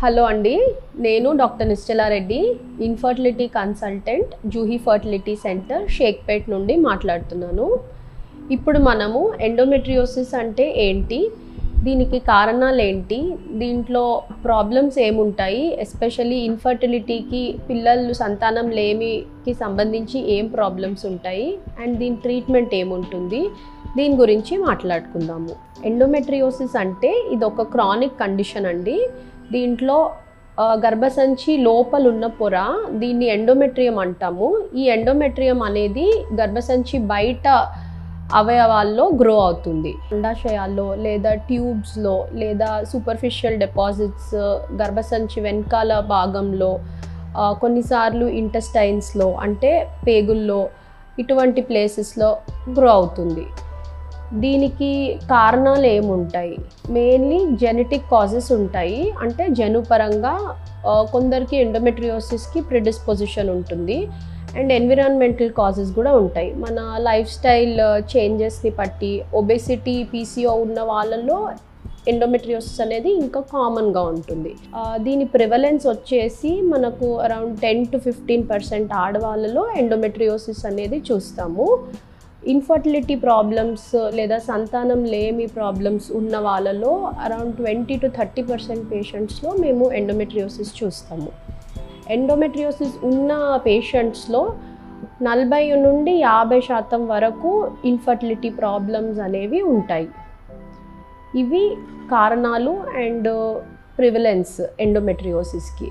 Hello అండి నేను doctor Nischala Reddy infertility consultant Juhi fertility centre Shaikpet నుండి మాట్లాడుతున్నాను. ఇప్పుడు మనము ఎండోమెట్రియోసిస్ అంటే ఏంటి? దీనికి కారణాలు ఏంటి? దీంట్లో ప్రాబ్లమ్స్ ఏముంటాయి? ఎస్పెషల్లీ ఇన్ఫర్టిలిటీకి పిల్లలు సంతానం లేమికి సంబంధించి ఏం ప్రాబ్లమ్స్ ఉంటాయి? అండ్ దీని ట్రీట్మెంట్ ఏముంటుంది? దీని గురించి మాట్లాడుకుందాము. ఎండోమెట్రియోసిస్ అంటే ఇది ఒక క్రానిక్ కండిషన్ అండి. దీంట్లో గర్భసంచి లోపల ఉన్న పొర దీన్ని ఎండోమెట్రియం అంటాము. ఈ ఎండోమెట్రియం అనేది గర్భసంచి బయట అవయవాల్లో గ్రో అవుతుంది. అండాశయాల్లో లేదా ట్యూబ్స్లో లేదా సూపర్ఫిషియల్ డిపాజిట్స్ గర్భసంచి వెనకాల భాగంలో కొన్నిసార్లు ఇంటెస్టైన్స్లో అంటే పేగుల్లో ఇటువంటి ప్లేసెస్లో గ్రో అవుతుంది. దీనికి కారణాలు ఏముంటాయి? మెయిన్లీ జెనెటిక్ కాజెస్ ఉంటాయి. అంటే జనుపరంగా కొందరికి ఎండోమెట్రియోసిస్కి ప్రిడిస్పొజిషన్ ఉంటుంది. అండ్ ఎన్విరాన్మెంటల్ కాజెస్ కూడా ఉంటాయి. మన లైఫ్ స్టైల్ చేంజెస్ని బట్టి ఒబెసిటీ పీసీఓ ఉన్న వాళ్ళలో ఎండోమెట్రియోసిస్ అనేది ఇంకా కామన్గా ఉంటుంది. దీని ప్రివలెన్స్ వచ్చేసి మనకు around ten to fifteen percent ఆడవాళ్ళలో ఎండోమెట్రియోసిస్ అనేది చూస్తాము. ఇన్ఫర్టిలిటీ ప్రాబ్లమ్స్ uh, లేదా సంతానం లేమి ప్రాబ్లమ్స్ ఉన్న వాళ్ళలో around twenty to thirty percent పేషెంట్స్లో మేము ఎండోమెట్రియోసిస్ చూస్తాము. ఎండోమెట్రియోసిస్ ఉన్న పేషెంట్స్లో నలభై నుండి యాభై శాతం వరకు ఇన్ఫర్టిలిటీ ప్రాబ్లమ్స్ అనేవి ఉంటాయి. ఇవి కారణాలు అండ్ ప్రివిలెన్స్ ఎండోమెట్రియోసిస్కి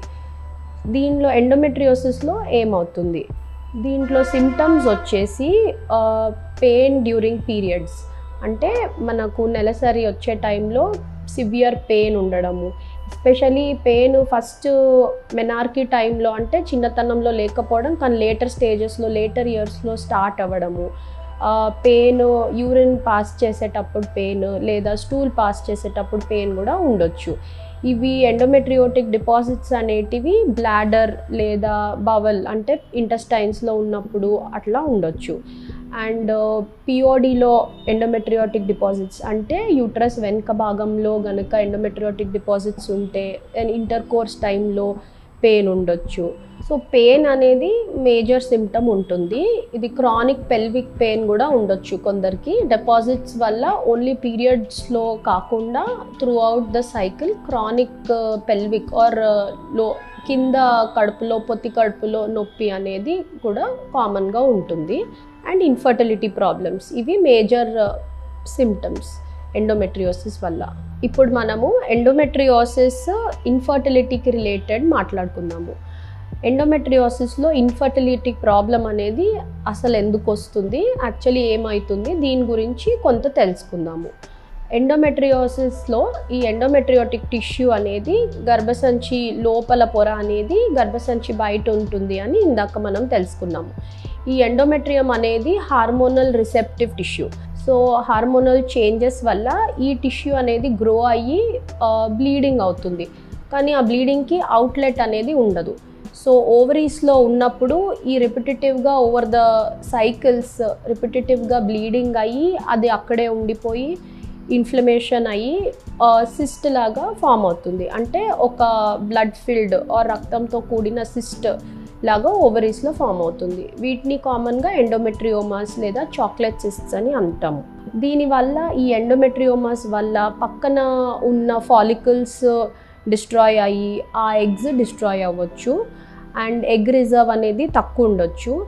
దీనిలో ఎండోమెట్రియోసిస్లో ఏమవుతుంది? దీంట్లో సిమ్టమ్స్ వచ్చేసి పెయిన్ డ్యూరింగ్ పీరియడ్స్ అంటే మనకు నెలసరి వచ్చే టైంలో సివియర్ పెయిన్ ఉండడము. ఎస్పెషలీ పెయిన్ ఫస్ట్ మెనార్కీ టైంలో అంటే చిన్నతనంలో లేకపోవడం కానీ లేటర్ స్టేజెస్లో లేటర్ ఇయర్స్లో స్టార్ట్ అవ్వడము. పెయిన్ యూరిన్ పాస్ చేసేటప్పుడు పెయిన్ లేదా స్టూల్ పాస్ చేసేటప్పుడు పెయిన్ కూడా ఉండొచ్చు. ఇవి ఎండోమెట్రియోటిక్ డిపాజిట్స్ అనేటివి బ్లాడర్ లేదా బవల్ అంటే ఇంటస్టైన్స్లో ఉన్నప్పుడు అట్లా ఉండొచ్చు. అండ్ పిఓడిలో ఎండోమెట్రియోటిక్ డిపాజిట్స్ అంటే యూట్రస్ వెనుక భాగంలో కనుక ఎండోమెట్రియోటిక్ డిపాజిట్స్ ఉంటే ఇంటర్ కోర్స్ టైంలో పెయిన్ ఉండొచ్చు. సో పెయిన్ అనేది మేజర్ సిమ్టమ్ ఉంటుంది. ఇది క్రానిక్ పెల్విక్ పెయిన్ కూడా ఉండొచ్చు కొందరికి. డిపాజిట్స్ వల్ల ఓన్లీ పీరియడ్స్లో కాకుండా throughout the cycle chronic uh, pelvic or uh, లో కింద కడుపులో పొత్తి కడుపులో నొప్పి అనేది కూడా కామన్గా ఉంటుంది. అండ్ ఇన్ఫర్టిలిటీ ప్రాబ్లమ్స్ ఇవి మేజర్ uh, సిమ్టమ్స్ ఎండోమెట్రియోసిస్ వల్ల. ఇప్పుడు మనము ఎండోమెట్రియోసిస్ ఇన్ఫర్టిలిటీకి రిలేటెడ్ మాట్లాడుకుందాము. ఎండోమెట్రియోసిస్లో ఇన్ఫర్టిలిటీ ప్రాబ్లం అనేది అసలు ఎందుకు వస్తుంది? యాక్చువల్లీ ఏమవుతుంది దీని గురించి కొంత తెలుసుకుందాము. ఎండోమెట్రియోసిస్లో ఈ ఎండోమెట్రియోటిక్ టిష్యూ అనేది గర్భసంచి లోపల పొర అనేది గర్భసంచి బయట ఉంటుంది అని ఇందాక మనం తెలుసుకున్నాము. ఈ ఎండోమెట్రియం అనేది hormonal receptive tissue so hormonal changes వల్ల ఈ టిష్యూ అనేది గ్రో అయ్యి బ్లీడింగ్ అవుతుంది. కానీ ఆ బ్లీడింగ్కి అవుట్లెట్ అనేది ఉండదు. సో ఓవరీస్లో ఉన్నప్పుడు ఈ రిపిటేటివ్గా ఓవర్ ద సైకిల్స్ రిపిటేటివ్గా బ్లీడింగ్ అయ్యి అది అక్కడే ఉండిపోయి ఇన్ఫ్లమేషన్ అయ్యి సిస్ట్ లాగా ఫామ్ అవుతుంది. అంటే ఒక బ్లడ్ ఫిల్డ్ ఆర్ రక్తంతో కూడిన సిస్ట్ లాగా ఓవరీస్లో ఫామ్ అవుతుంది. వీటిని కామన్గా ఎండోమెట్రియోమాస్ లేదా చాక్లెట్ సిస్ట్స్ అని అంటాము. దీనివల్ల ఈ ఎండోమెట్రియోమాస్ వల్ల పక్కన ఉన్న ఫాలికల్స్ డిస్ట్రాయ్ అయ్యి ఆ ఎగ్స్ డిస్ట్రాయ్ అవ్వచ్చు. అండ్ ఎగ్ రిజర్వ్ అనేది తక్కువ ఉండొచ్చు.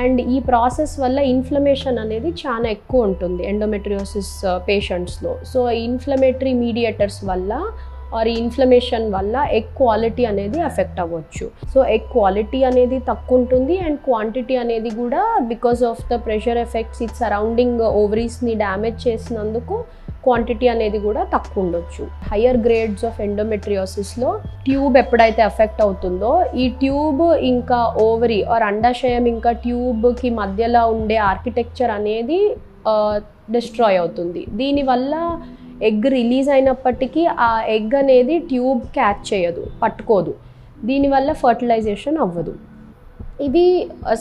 అండ్ ఈ ప్రాసెస్ వల్ల ఇన్ఫ్లమేషన్ అనేది చాలా ఎక్కువ ఉంటుంది ఎండోమెట్రియోసిస్ పేషెంట్స్లో సో ఇన్ఫ్లమేటరీ మీడియేటర్స్ వల్ల ఆర్ ఇన్ఫ్లమేషన్ వల్ల ఎగ్ క్వాలిటీ అనేది ఎఫెక్ట్ అవ్వచ్చు. సో ఎగ్ క్వాలిటీ అనేది తక్కువ ఉంటుంది అండ్ క్వాంటిటీ అనేది కూడా because of the pressure effects it surrounding ఓవరీస్ని damage చేసినందుకు క్వాంటిటీ అనేది కూడా తక్కువ ఉండొచ్చు హయ్యర్ గ్రేడ్స్ ఆఫ్ ఎండోమెట్రియోసిస్లో ట్యూబ్ ఎప్పుడైతే ఎఫెక్ట్ అవుతుందో ఈ ట్యూబ్ ఇంకా ఓవరీ ఆర్ అండాశయం ఇంకా ట్యూబ్కి మధ్యలో ఉండే ఆర్కిటెక్చర్ అనేది డిస్ట్రాయ్ అవుతుంది. దీనివల్ల ఎగ్ రిలీజ్ అయినప్పటికీ ఆ ఎగ్ అనేది ట్యూబ్ క్యాచ్ చేయదు పట్టుకోదు. దీనివల్ల ఫర్టిలైజేషన్ అవ్వదు. ఇది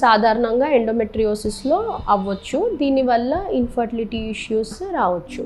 సాధారణంగా ఎండోమెట్రియోసిస్లో అవ్వచ్చు. దీనివల్ల ఇన్ఫర్టిలిటీ ఇష్యూస్ రావచ్చు.